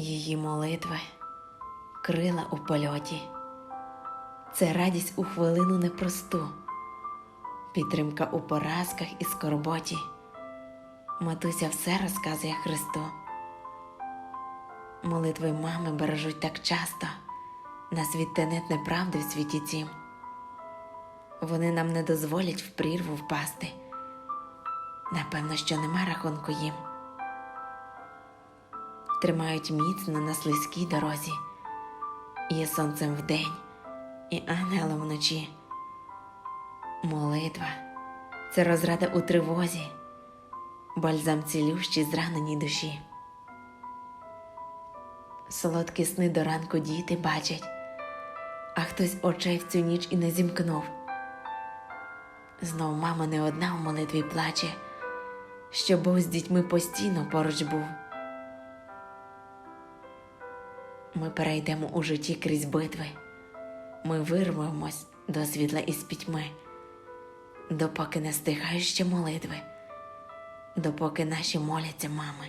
Її молитви, крила у польоті. Це радість у хвилину непросту, підтримка у поразках і скорботі. Матуся все розказує Христу. Молитви мами бережуть так часто, нас від тенет неправди в світі цім. Вони нам не дозволять в прірву впасти. Напевно, що нема рахунку їм. Тримають міцно на слизькій дорозі, є сонцем вдень і ангелом вночі. Молитва це розрада у тривозі, бальзам цілющий зраненій душі. Солодкі сни до ранку діти бачать, а хтось очей в цю ніч і не зімкнув. Знов мама не одна в молитві плаче, що Бог з дітьми постійно поруч був. Ми перейдемо у житті крізь битви, ми вирвемось до світла із пітьми, допоки не стигають ще молитви, допоки наші моляться мами.